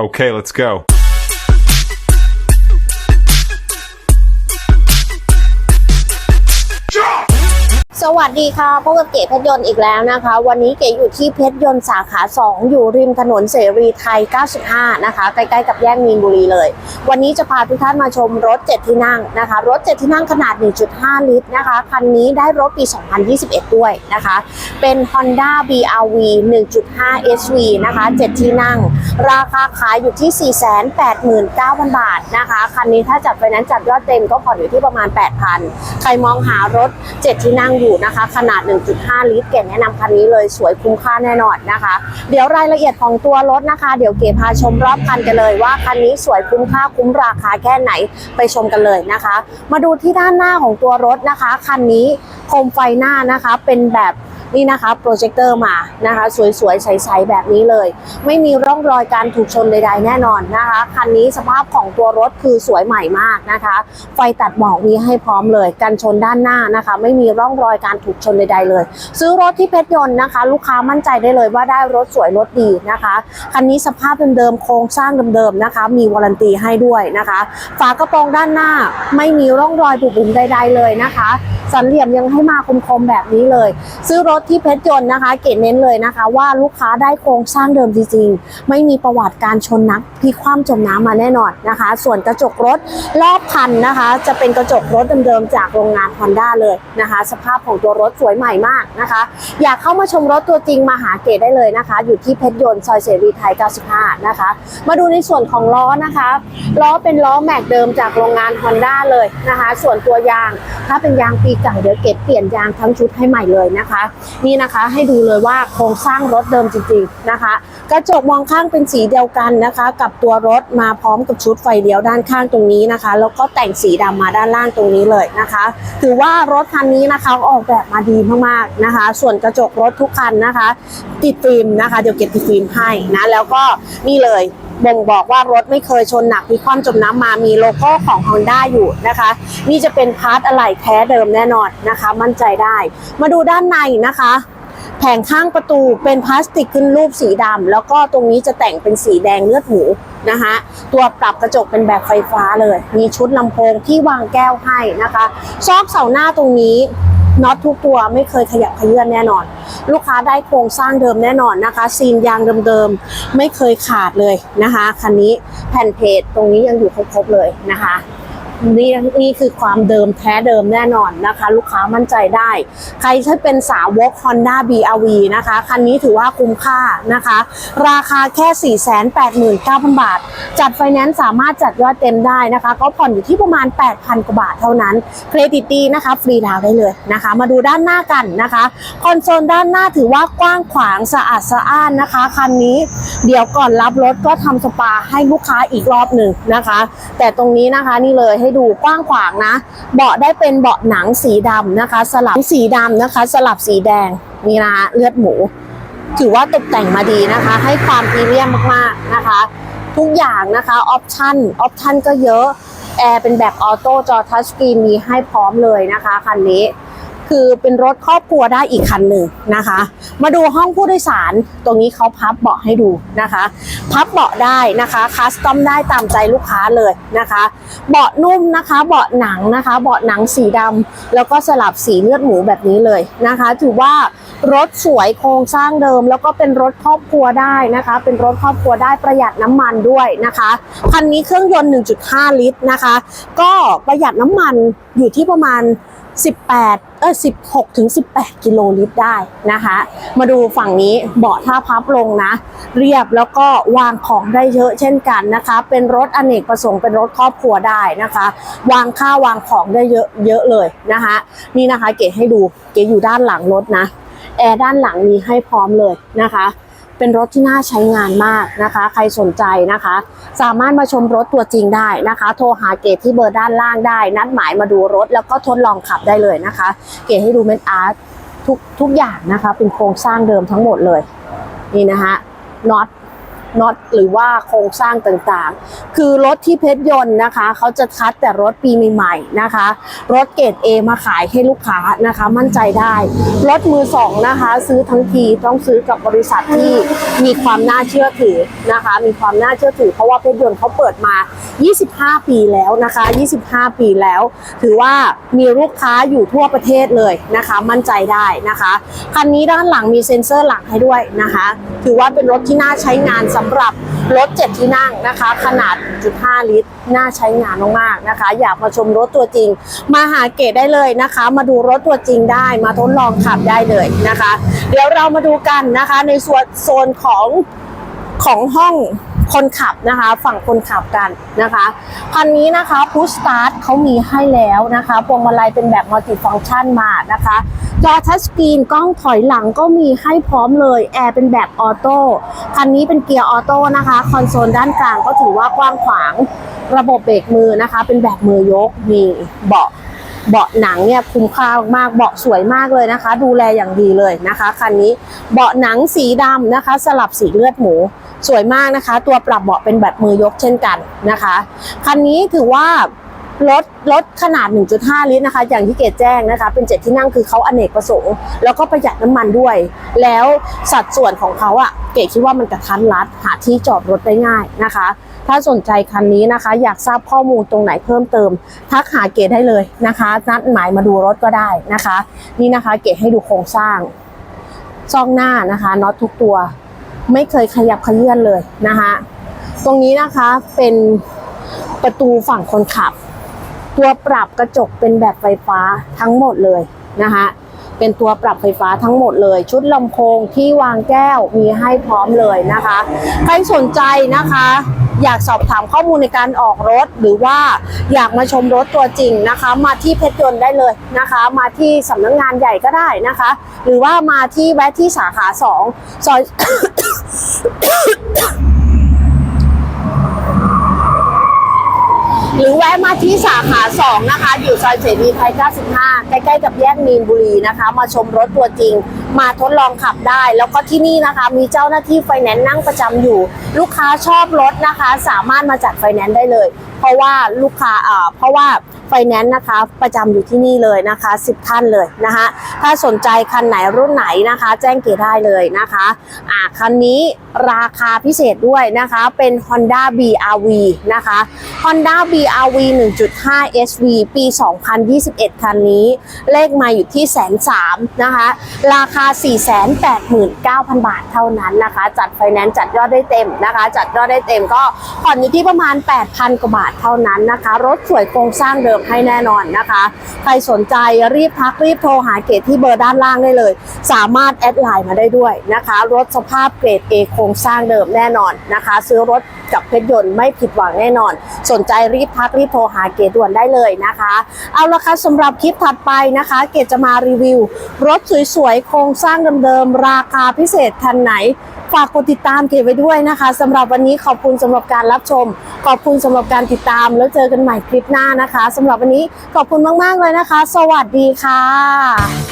Okay, let's go. สวัสดีค่ะพบกับเก๋เพชรยนต์อีกแล้วนะคะ วันนี้เก๋อยู่ที่เพชรยนต์สาขา 2 อยู่ริมถนนเสรีไทย 95 นะคะ ใกล้ๆกับแยกมีนบุรีเลย วันนี้จะพาทุกท่านมาชมรถ 7 ที่นั่งนะคะ รถ 7 ที่นั่งขนาด 1.5 ลิตรนะคะ คันนี้ได้รถปี 2021 ด้วยนะคะ เป็น Honda BRV 1.5 SV นะคะ 7 ที่นั่ง ราคาขายอยู่ที่ 489,000 บาทนะคะ คันนี้ถ้าจัดไฟแนนซ์จัดยอดเต็มก็ผ่อนอยู่ที่ประมาณ 8,000 ใครมองหารถ 7 ที่นั่งอยู่นะคะ ขนาด 1.5 ลิตร เก๋แนะนำคันนี้เลยสวยคุ้มค่าแน่นอนนะคะ เดี๋ยวรายละเอียดของตัวรถนะคะ เดี๋ยวเก๋พาชมรอบคันกันเลยว่าคันนี้สวยคุ้มค่าคุ้มราคาแค่ไหนไปชมกันเลยนะคะ มาดูที่ด้านหน้าของตัวรถนะคะ คันนี้โคมไฟหน้านะคะเป็นแบบ นี่นะคะโปรเจคเตอร์มานะคะ สวยๆ ใสๆ แบบนี้เลย ไม่มีร่องรอยการถูกชนใดๆ แน่นอนนะคะ คันนี้สภาพของตัวรถคือสวยใหม่มากนะคะ ไฟตัดหมอกมีให้พร้อมเลย กันชนด้านหน้านะคะ ไม่มีร่องรอยการถูกชนใด ๆ เลย ซื้อรถที่เพชรยนต์นะคะ ลูกค้ามั่นใจได้เลยว่าได้รถสวยรถดีนะคะ คันนี้สภาพเดิมๆ โครงสร้างเดิมๆ นะคะ มีวารันตีให้ด้วยนะคะ ฝากระโปรงด้านหน้าไม่มีร่องรอยบุบบุ๋มใด ๆ เลยนะคะ สันเหลี่ยมยังให้มาคมๆแบบนี้เลย ซื้อรถที่เพชรยนต์นะคะ เกรดเน้นเลยนะคะ ว่าลูกค้าได้โครงสร้างเดิมจริงๆ ไม่มีประวัติการชนนักพลิกคว่ำจมน้ำมาแน่นอนนะคะ ส่วนกระจกรถรอบคันนะคะ จะเป็นกระจกรถเดิมๆจากโรงงาน Honda เลยนะคะ สภาพของตัวรถสวยใหม่มากนะคะ อยากเข้ามาชมรถตัวจริงมาหาเกรดได้เลยนะคะ อยู่ที่เพชรยนต์ซอยเสรีไทย 95 นะคะ มาดูในส่วนของล้อนะคะล้อเป็นล้อแม็กเดิมจากโรงงาน Honda เลยนะคะ ส่วนตัวยางถ้าเป็นยางปีเก่าเดี๋ยวเก็บเปลี่ยนยางทั้งชุดให้ใหม่เลยนะคะ นี่นะคะให้ดูเลยว่าโครงสร้างรถเดิมจริงๆนะคะ กระจกมองข้างเป็นสีเดียวกันนะคะ กับตัวรถมาพร้อมกับชุดไฟเลี้ยวด้านข้างตรงนี้นะคะ แล้วก็แต่งสีดำมาด้านล่างตรงนี้เลยนะคะ ถือว่ารถคันนี้นะคะออกแบบมาดีมากๆนะคะ ส่วนกระจกรถทุกคันนะคะ ติดฟิล์มนะคะ เดี๋ยวเก็บติดฟิล์มให้นะแล้วก็นี่เลย บ่งบอกว่ารถไม่เคยชนหนักมีความจมน้ำมามีโลโก้ของ Honda อยู่นะคะ นี่จะเป็นพาร์ทอะไหล่แท้เดิมแน่นอนนะคะ มั่นใจได้ มาดูด้านในนะคะแผงข้างประตูเป็นพลาสติกขึ้นรูปสีดำแล้วก็ตรงนี้จะแต่งเป็นสีแดงเลือดหมูนะคะตัวปรับกระจกเป็นแบบไฟฟ้าเลย มีชุดลำโพงที่วางแก้วให้นะคะ ซอกเสาหน้าตรงนี้ น็อตทุกตัวไม่เคยขยับขยื่นแน่นอน ลูกค้าได้โครงสร้างเดิมแน่นอนนะคะ ซีนยางเดิมๆ ไม่เคยขาดเลยนะคะ คันนี้แผ่นเพจตรงนี้ยังอยู่ครบๆเลยนะคะ นี่นี่คือความเดิมแท้เดิมแน่นอนนะคะ ลูกค้ามั่นใจได้ ใครที่เป็นสาวก Honda BRV นะคะ คันนี้ถือว่าคุ้มค่านะคะ ราคาแค่ 489,000 บาท จัดไฟแนนซ์สามารถจัดยอดเต็มได้นะคะ ก็ผ่อนอยู่ที่ประมาณ 8,000 กว่าบาทเท่านั้น เครดิตดีนะคะ ฟรีดาวได้เลยนะคะ มาดูด้านหน้ากันนะคะ คอนโซลด้านหน้าถือว่ากว้างขวางสะอาดสะอ้านนะคะ คันนี้เดี๋ยวก่อนรับรถก็ทำสปาให้ลูกค้าอีกรอบหนึ่งนะคะ แต่ตรงนี้นะคะนี่เลยให้ดูกว้างขวางนะ เบาะได้เป็นเบาะหนังสีดำนะคะ สลับสีดำนะคะ สลับสีแดงนี่นะคะเลือดหมู ถือว่าตกแต่งมาดีนะคะ ให้ความพรีเมียมมากๆนะคะ ทุกอย่างนะคะออปชั่นออปชั่นก็เยอะแอร์เป็นแบบออโต้จอทัชสกรีนมีให้พร้อมเลยนะคะคันนี้ คือเป็นรถครอบครัวได้อีกคันหนึ่งนะคะ มาดูห้องผู้โดยสาร ตรงนี้เขาพับเบาะให้ดูนะคะ พับเบาะได้นะคะคัสตอมได้ตามใจลูกค้าเลยนะคะ เบาะนุ่มนะคะ เบาะหนังนะคะ เบาะหนังสีดำแล้วก็สลับสีเลือดหมูแบบนี้เลยนะคะ ถือว่ารถสวยโครงสร้างเดิม แล้วก็เป็นรถครอบครัวได้นะคะ เป็นรถครอบครัวได้ประหยัดน้ำมันด้วยนะคะคันนี้เครื่องยนต์ 1.5 ลิตรนะคะ ก็ประหยัดน้ำมันอยู่ที่ประมาณ 18เออ16ถึง18 กิโลลิตรได้นะคะ มาดูฝั่งนี้เบาะท่าพับลงนะ เรียบแล้วก็วางของได้เยอะเช่นกันนะคะ เป็นรถอเนกประสงค์เป็นรถครอบครัวได้นะคะ วางข้าววางของได้เยอะเยอะเลยนะคะ นี่นะคะเก๋ให้ดูเก๋อยู่ด้านหลังรถนะแอร์ด้านหลังมีให้พร้อมเลยนะคะ เป็นรถที่น่าใช้งานมากนะคะ ใครสนใจนะคะ สามารถมาชมรถตัวจริงได้นะคะ โทรหาเกตที่เบอร์ด้านล่างได้ นัดหมายมาดูรถแล้วก็ทดลองขับได้เลยนะคะ เกตให้ดูเม็ดอาร์ตทุกทุกอย่างนะคะ เป็นโครงสร้างเดิมทั้งหมดเลย นี่นะคะน็อต น็อตหรือว่าโครงสร้างต่างๆ คือรถที่เพชรยนต์นะคะ เขาจะคัดแต่รถปีใหม่ๆนะคะ รถเกรด A มาขายให้ลูกค้านะคะมั่นใจได้ รถมือสองนะคะ ซื้อทั้งทีต้องซื้อกับบริษัทที่มีความน่าเชื่อถือนะคะ มีความน่าเชื่อถือ เพราะว่าเพชรยนต์เขาเปิดมา 25 ปีแล้วนะคะ 25 ปีแล้ว ถือว่ามีลูกค้าอยู่ทั่วประเทศเลยนะคะ มั่นใจได้นะคะคันนี้ด้านหลังมีเซ็นเซอร์หลังให้ด้วยนะคะ ถือว่าเป็นรถที่น่าใช้งานสำหรับรถ7ที่นั่งนะคะ ขนาด 1.5 ลิตร น่าใช้งานมากๆนะคะ อยากมาชมรถตัวจริง มาหาเกตได้เลยนะคะ มาดูรถตัวจริงได้มาทดลองขับได้เลยนะคะ เดี๋ยวเรามาดูกันนะคะในส่วนโซนของของห้อง คนขับนะคะ ฝั่งคนขับกันนะคะคันนี้นะคะพุชสตาร์ทเขามีให้แล้วนะคะพวงมาลัยเป็นแบบมัลติฟังก์ชันมานะคะจอทัชสกรีนกล้องถอยหลังก็มีให้พร้อมเลยแอร์เป็นแบบออโต้คันนี้เป็นเกียร์ออโต้นะคะ คอนโซลด้านกลางก็ถือว่ากว้างขวางระบบเบรกมือนะคะ เป็นแบบมือยกมีเบาะเบาะหนังเนี่ยคุ้มค่ามากเบาะสวยมากเลยนะคะ ดูแลอย่างดีเลยนะคะคันนี้เบาะหนังสีดำนะคะ สลับสีเลือดหมู สวยมากนะคะ ตัวปรับเบาะเป็นแบบมือยกเช่นกันนะคะ คันนี้ถือว่ารถรถขนาด 1.5 ลิตรนะคะ อย่างที่เกดแจ้งนะคะ เป็นเจ็ดที่นั่งคือเขาอเนกประสงค์ แล้วก็ประหยัดน้ำมันด้วย แล้วสัดส่วนของเขาอะเกดคิดว่ามันกระทันรัด หาที่จอดรถได้ง่ายนะคะ ถ้าสนใจคันนี้นะคะ อยากทราบข้อมูลตรงไหนเพิ่มเติม ทักหาเกดได้เลยนะคะ นัดหมายมาดูรถก็ได้นะคะ นี่นะคะ เกดให้ดูโครงสร้าง ซองหน้านะคะน็อตทุกตัว ไม่เคยขยับขยื่นเลยนะคะตรงนี้นะคะเป็นประตูฝั่งคนขับ ตัวปรับกระจกเป็นแบบไฟฟ้าทั้งหมดเลยนะคะเป็นตัวปรับไฟฟ้าทั้งหมดเลย ชุดลำโพงที่วางแก้วมีให้พร้อมเลยนะคะ ใครสนใจนะคะ อยากสอบถามข้อมูลในการออกรถ หรือว่าอยากมาชมรถตัวจริงนะคะ มาที่เพชรยนต์ได้เลยนะคะ มาที่สำนักงงานใหญ่ก็ได้นะคะ หรือว่ามาที่แวะที่สาขาสองซอยหรือแวะมาที่สาขา 2 นะคะ อยู่ซอยเสรีไทย 95 ใกล้ๆกับแยกมีนบุรีนะคะ มาชมรถตัวจริง มาทดลองขับได้ แล้วก็ที่นี่นะคะ มีเจ้าหน้าที่ไฟแนนซ์นั่งประจำอยู่ ลูกค้าชอบรถนะคะ สามารถมาจัดไฟแนนซ์ได้เลย เพราะว่าลูกค้าอ่าเพราะว่าไฟแนนซ์นะคะ ประจำอยู่ที่นี่เลยนะคะ 10 ท่านเลยนะคะถ้าสนใจคันไหนรุ่นไหนนะคะ แจ้งเกดได้เลยนะคะอ่าคันนี้ราคาพิเศษด้วยนะคะเป็น Honda BRV นะคะ Honda BRV 1.5 SV ปี 2021 คันนี้ เลขมาอยู่ที่แสนสามนะคะ ราคา489,000 บาทเท่านั้นนะคะ จัดไฟแนนซ์จัดยอดได้เต็มนะคะ จัดยอดได้เต็มก็ผ่อนอยู่ที่ประมาณ 8,000 กว่าบาทเท่านั้นนะคะ รถสวยโครงสร้างเดิมให้แน่นอนนะคะ ใครสนใจรีบทักรีบโทรหาเกรดที่เบอร์ด้านล่างได้เลย สามารถแอดไลน์มาได้ด้วยนะคะ รถสภาพเกรด A โครงสร้างเดิมแน่นอนนะคะ ซื้อรถ กับเพชรยนต์ไม่ผิดหวังแน่นอน สนใจรีบทักรีบโทรหาเกดด่วนได้เลยนะคะ เอาละค่ะสำหรับคลิปถัดไปนะคะ เกดจะมารีวิว รถสวยๆ โครงสร้างเดิมๆ ราคาพิเศษคันไหนฝากกดติดตามเกดไว้ด้วยนะคะสำหรับวันนี้ขอบคุณสำหรับการรับชม ขอบคุณสำหรับการติดตามแล้วเจอกันใหม่คลิปหน้านะคะสำหรับวันนี้ขอบคุณมากๆเลยนะคะ สวัสดีค่ะ